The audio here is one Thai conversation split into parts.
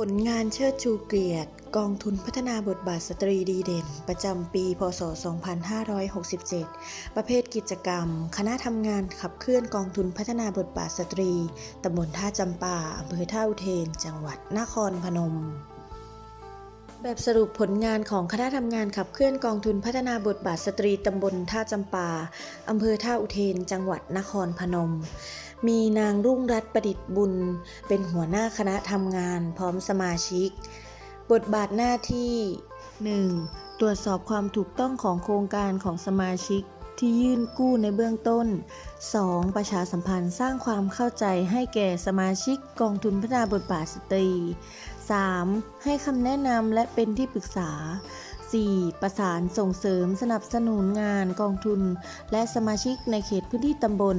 ผลงานเชิดชูเกียรติ กองทุนพัฒนาบทบาทสตรีดีเด่น ประจำปี พศ 2567 ประเภทกิจกรรม คณะทำงานขับเคลื่อนกองทุนพัฒนาบทบาทสตรี ตำบลท่าจำปาอำเภอท่าอุเทน จังหวัดนครพนม แบบสรุปผลงานของคณะทำงานขับเคลื่อนกองทุนพัฒนาบทบาทสตรีตำบลท่าจำปาอำเภอท่าอุเทน จังหวัดนครพนม มีนางรุ่งรัตน์ประดิษฐ์บุญ เป็นหัวหน้าคณะทำงานพร้อมสมาชิก บทบาทหน้าที่ 1. ตรวจสอบความถูกต้องของโครงการของสมาชิก ที่ยื่นกู้ในเบื้องต้น 2. ประชาสัมพันธ์สร้างความเข้าใจให้แก่สมาชิกกองทุนพัฒนาบทบาทสตรี 3. ให้คำแนะนำและเป็นที่ปรึกษา 4. ประสานส่งเสริมสนับสนุนงานกองทุน และสมาชิกในเขตพื้นที่ตำบล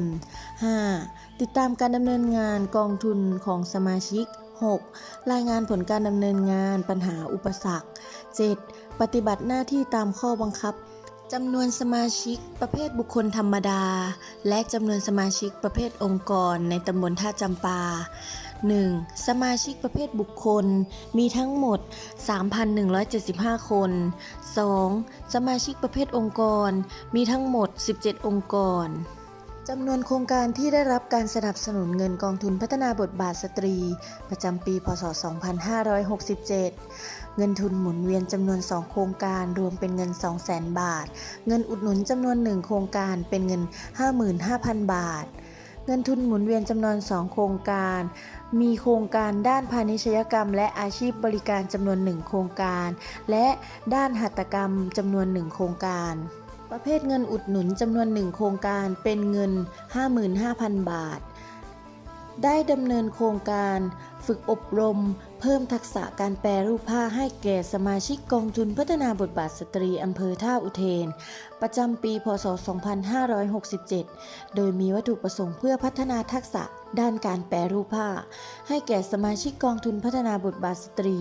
5. ติดตามการดำเนินงานกองทุนของสมาชิก 6. รายงานผลการดำเนินงานปัญหาอุปสรรค 7. ปฏิบัติหน้าที่ตามข้อบังคับ จำนวนสมาชิกประเภทบุคคลธรรมดา และจำนวนสมาชิกประเภทองค์กรในตำบลท่าจำปา 1. สมาชิกประเภทบุคคลมีทั้งหมด 3,175 คน 2. สมาชิกประเภทองค์กรมีทั้งหมด 17 องค์กร จำนวนโครงการที่ได้รับการสนับสนุนเงินกองทุนพัฒนาบทบาทสตรี ประจำปี พศ 2567 เงินทุนหมุนเวียนจำนวน 2 โครงการรวมเป็นเงิน 200,000 บาท เงินอุดหนุนจำนวน 1 โครงการเป็นเงิน 55,000 บาท เงินทุนหมุนเวียนจำนวน 2 โครงการ มีโครงการด้านพาณิชยกรรม และอาชีพบริการจำนวน 1 โครงการ และด้านหัตถกรรมจำนวน 1 โครงการ ประเภทเงินอุดหนุนจำนวน 1 โครงการเป็นเงิน 55,000 บาท ได้ดำเนินโครงการฝึกอบรม เพิ่มทักษะการแปรรูปผ้าให้แก่สมาชิกกองทุนพัฒนาบทบาทสตรีอำเภอท่าอุเทน ประจำปี พศ 2567 โดยมีวัตถุประสงค์เพื่อพัฒนาทักษะด้านการแปรรูปผ้า ให้แก่สมาชิกกองทุนพัฒนาบทบาทสตรี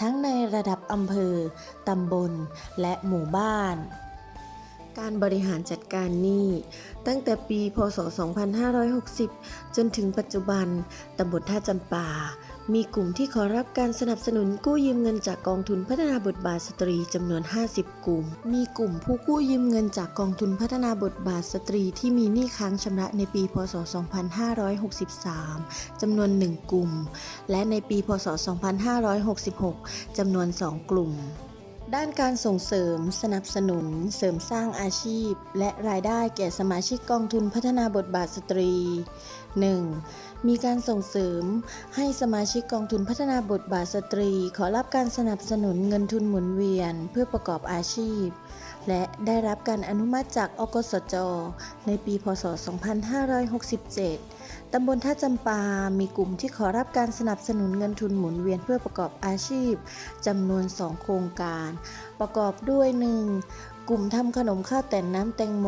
ทั้งในระดับอำเภอ ตำบล และหมู่บ้าน การบริหารจัดการหนี้ ตั้งแต่ปี พศ 2560 จนถึงปัจจุบัน ตำบลท่าจำปา มีกลุ่มที่ขอรับการสนับสนุนกู้ยืมเงินจากกองทุนพัฒนาบทบาทสตรีจำนวน 50 กลุ่ม มีกลุ่มผู้กู้ยืมเงินจากกองทุนพัฒนาบทบาทสตรีที่มีหนี้ค้างชำระในปี พศ 2563 จำนวน 1 กลุ่ม และในปี พศ 2566 จำนวน 2 กลุ่ม ด้านการส่งเสริม สนับสนุน เสริมสร้างอาชีพ และรายได้แก่สมาชิกกองทุนพัฒนาบทบาทสตรี 1. มีการส่งเสริม ให้สมาชิกกองทุนพัฒนาบทบาทสตรี ขอรับการสนับสนุนเงินทุนหมุนเวียน เพื่อประกอบอาชีพ และได้รับการอนุมัติจากอกสจ ในปีพศ 2567 ตำบลท่าจำปา มีกลุ่มที่ขอรับการสนับสนุนเงินทุนหมุนเวียนเพื่อประกอบอาชีพจำนวน 2 โครงการ ประกอบด้วย 1. กลุ่มทำขนมข้าวแต่นน้ำแตงโม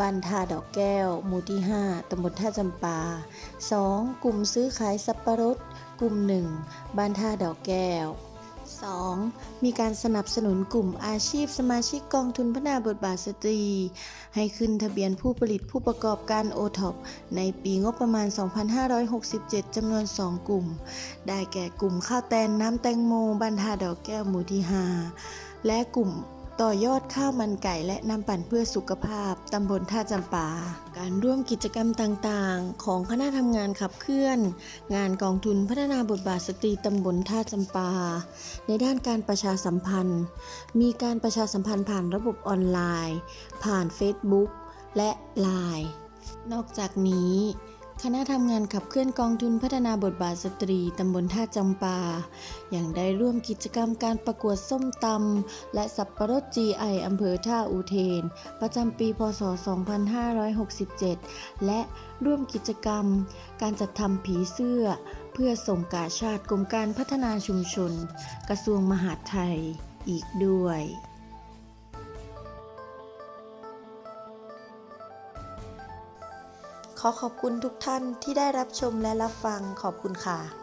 บ้านท่าดอกแก้ว หมู่ที่ 5ตำบลท่าจำปา 2. กลุ่มซื้อขายสับปะรด กลุ่ม 1บ้านท่าดอกแก้ว 2. มีการสนับสนุนกลุ่มอาชีพสมาชิกกองทุนพัฒนาบทบาทสตรี ให้ขึ้นทะเบียนผู้ผลิตผู้ประกอบการโอท็อปในปีงบประมาณ 2567 จำนวน 2 กลุ่ม ได้แก่กลุ่มข้าวแตนน้ำแตงโมบันทาดอกแก้วหมู่ที่5และกลุ่ม ต่อยอดข้าวมันไก่และน้ำปั่นเพื่อสุขภาพ ตำบลท่าจำปา การร่วมกิจกรรมต่างๆ ของคณะทำงานขับเคลื่อน งานกองทุนพัฒนาบทบาทสตรีตำบลท่าจำปา ในด้านการประชาสัมพันธ์ มีการประชาสัมพันธ์ผ่านระบบออนไลน์ ผ่าน Facebook และ Line นอกจากนี้ คณะทำงานขับเคลื่อนกองทุนพัฒนาบทบาทสตรีตำบลท่าจำปา อย่างได้ร่วมกิจกรรมการประกวดส้มตำและสับปะรด GI อำเภอท่าอูเทน ประจำปี พศ 2567 และร่วมกิจกรรม การจัดทำผีเสื้อ เพื่อส่งกาชาติกรมการพัฒนาชุมชน กระทรวงมหาดไทยอีกด้วย ขอขอบคุณทุกท่านที่ได้รับชมและรับฟังขอบคุณค่ะ